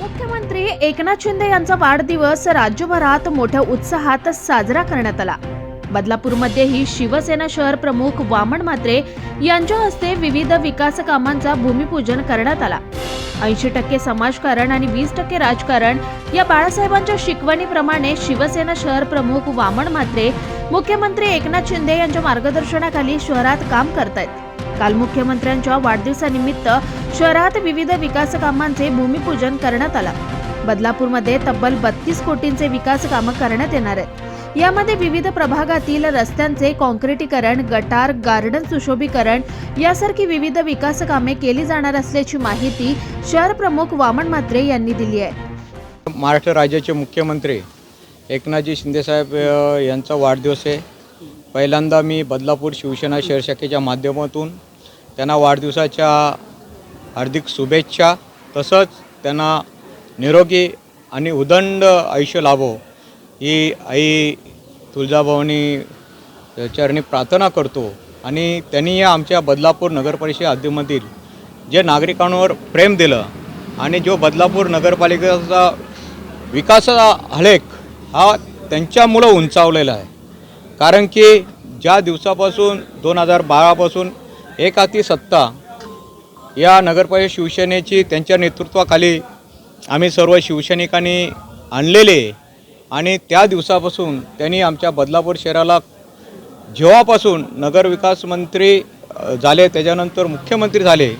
मुख्यमंत्री एकनाथ शिंदे यांचा वाढदिवस राज्यभरात मोठ्या उत्साहात साजरा करण्यात आला. बदलापूरमध्येही शिवसेना शहर प्रमुख वामन म्हात्रे यांच्या हस्ते विविध विकास कामांचा भूमिपूजन करण्यात आला. ऐंशी टक्के समाजकारण आणि वीस टक्के राजकारण या बाळासाहेबांच्या शिकवणीप्रमाणे शिवसेना शहर प्रमुख वामन म्हात्रे मुख्यमंत्री एकनाथ शिंदे यांच्या मार्गदर्शनाखाली शहरात काम करतायत. काल मुख्यमंत्र्यांच्या वाढदिवसानिमित्त शहरात विविध विकास कामांचे भूमिपूजन करण्यात आलं. बदलापूरमध्ये तब्बल बत्तीस कोटींचे विकास कामं करण्यात येणार आहेत. यामध्ये विविध प्रभागातील रस्त्यांचे कॉन्क्रिटीकरण गटार गार्डन सुशोभीकरण यासारखी विविध विकास कामे केली जाणार असल्याची माहिती शहर प्रमुख वामन म्हात्रे यांनी दिली आहे. महाराष्ट्र राज्याचे मुख्यमंत्री एकनाथजी शिंदेसाहेब यांचा वाढदिवस आहे. पहिल्यांदा मी बदलापूर शिवसेना शहर शाखेच्या माध्यमातून त्यांना वाढदिवसाच्या हार्दिक शुभेच्छा तसंच त्यांना निरोगी आणि उदंड आयुष्य लाभो. ही आई तुळजाभवानी चरणी प्रार्थना करतो आणि त्यांनी या आमच्या बदलापूर नगरपरिषद हद्दीमधील जे नागरिकांवर प्रेम दिलं आणि जो बदलापूर नगरपालिकेचा विकासाचा आलेख हा त्यांच्यामुळं उंचावलेला आहे. कारण की ज्या दिवसापासून दोन हजार बारापासून एक हाती सत्ता या नगरपरिषद शिवसेनेची त्यांच्या नेतृत्वाखाली आम्ही सर्व शिवसैनिकांनी आणलेले आणि त्या दिवसापासून त्यांनी आमच्या बदलापूर शहराला जेव्हापासून नगरविकास मंत्री झाले त्याच्यानंतर मुख्यमंत्री झाले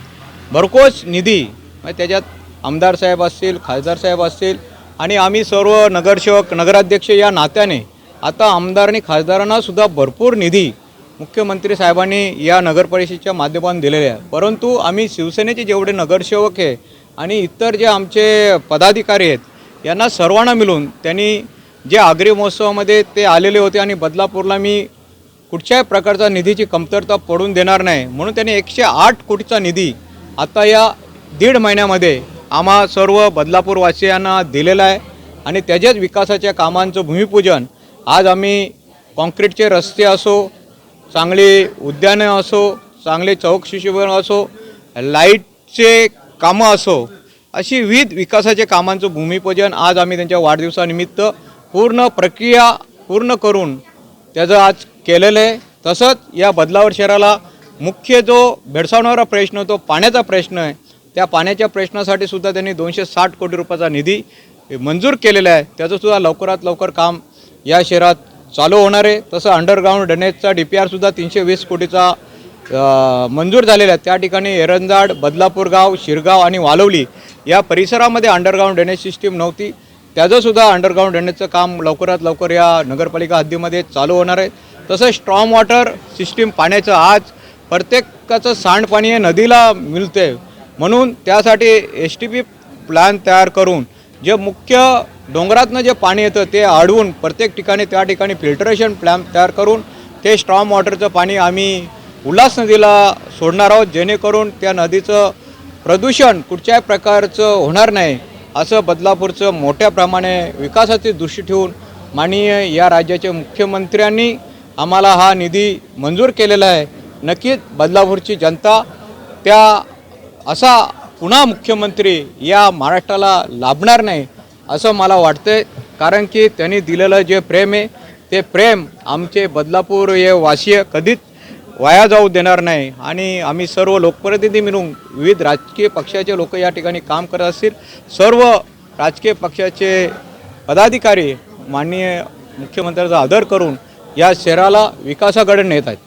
भरकोच निधी म्हणजे त्याच्यात आमदार साहेब असतील खासदार साहेब असतील आणि आम्ही सर्व नगरसेवक नगराध्यक्ष या नात्याने आता आमदार आणि खासदारांनासुद्धा भरपूर निधी मुख्यमंत्री साहेबांनी या नगरपरिषदेच्या माध्यमातून दिलेले आहे परंतु आम्ही शिवसेनेचे जेवढे नगरसेवक आहे आणि इतर जे आमचे पदाधिकारी आहेत यांना सर्वांना मिळून त्यांनी जे आगरी महोत्सवामध्ये ते आलेले होते आणि बदलापूरला मी कुठच्याही प्रकारचा निधीची कमतरता पडून देणार नाही. म्हणून त्यांनी एकशे आठ कोटीचा निधी आता या दीड महिन्यामध्ये आम्हा सर्व बदलापूरवासियांना दिलेला आहे आणि त्याच्याच विकासाच्या कामांचं भूमिपूजन आज आम्ही कॉन्क्रीटचे रस्ते असो चांगली उद्यानं असो चांगले चौक शिशुभवन असो लाईटचे कामं असो अशी विविध विकासाच्या कामांचं भूमिपूजन आज आम्ही त्यांच्या वाढदिवसानिमित्त पूर्ण प्रक्रिया पूर्ण करून त्याचं आज केलेलं आहे. तसंच या बदलावर शहराला मुख्य जो भेडसावणारा प्रश्न तो पाण्याचा प्रश्न आहे. त्या पाण्याच्या प्रश्नासाठी सुद्धा त्यांनी दोनशे साठ कोटी रुपयाचा निधी मंजूर केलेला आहे. त्याचंसुद्धा लवकरात लवकर काम या शहरात चालू होणार आहे. तसं अंडरग्राऊंड ड्रेनेजचा डी पी आरसुद्धा तीनशे वीस कोटीचा मंजूर झालेला आहे. त्या ठिकाणी एरंजाड बदलापूर गाव शिरगाव आणि वालवली या परिसरामध्ये अंडरग्राऊंड ड्रेनेज सिस्टीम नव्हती. त्याचंसुद्धा अंडरग्राऊंड ड्रेनेजचं काम लवकरात लवकर या नगरपालिका हद्दीमध्ये चालू होणार आहे. तसंच स्ट्रॉम वॉटर सिस्टीम पाण्याचं आज प्रत्येकाचं सांडपाणी हे नदीला मिळते म्हणून त्यासाठी एस टी पी प्लॅन तयार करून जे मुख्य डोंगरातनं जे पाणी येतं ते अडवून प्रत्येक ठिकाणी त्या ठिकाणी फिल्टरेशन प्लॅन तयार करून ते स्ट्रॉम वॉटरचं पाणी आम्ही उल्हास नदीला सोडणार आहोत जेणेकरून त्या नदीचं प्रदूषण कुठच्याही प्रकारचं होणार नाही असं बदलापूरचं मोठ्या प्रमाणे विकासाची दृष्टी ठेवून माननीय या राज्याच्या मुख्यमंत्र्यांनी आम्हाला हा निधी मंजूर केलेला आहे. नक्कीच बदलापूरची जनता त्या असा पुन्हा मुख्यमंत्री या महाराष्ट्राला लाभणार नाही असं मला वाटतंय. कारण की त्यांनी दिलेलं जे प्रेम आहे ते प्रेम आमचे बदलापूर हे वासीय कधीच वाया जाऊ देणार नाही. आणि आम्ही सर्व लोकप्रतिनिधी मिळून विविध राजकीय पक्षाचे लोक या ठिकाणी काम करत असतील. सर्व राजकीय पक्षाचे पदाधिकारी माननीय मुख्यमंत्र्याचा आदर करून या शहराला विकासाकडे नेत आहेत.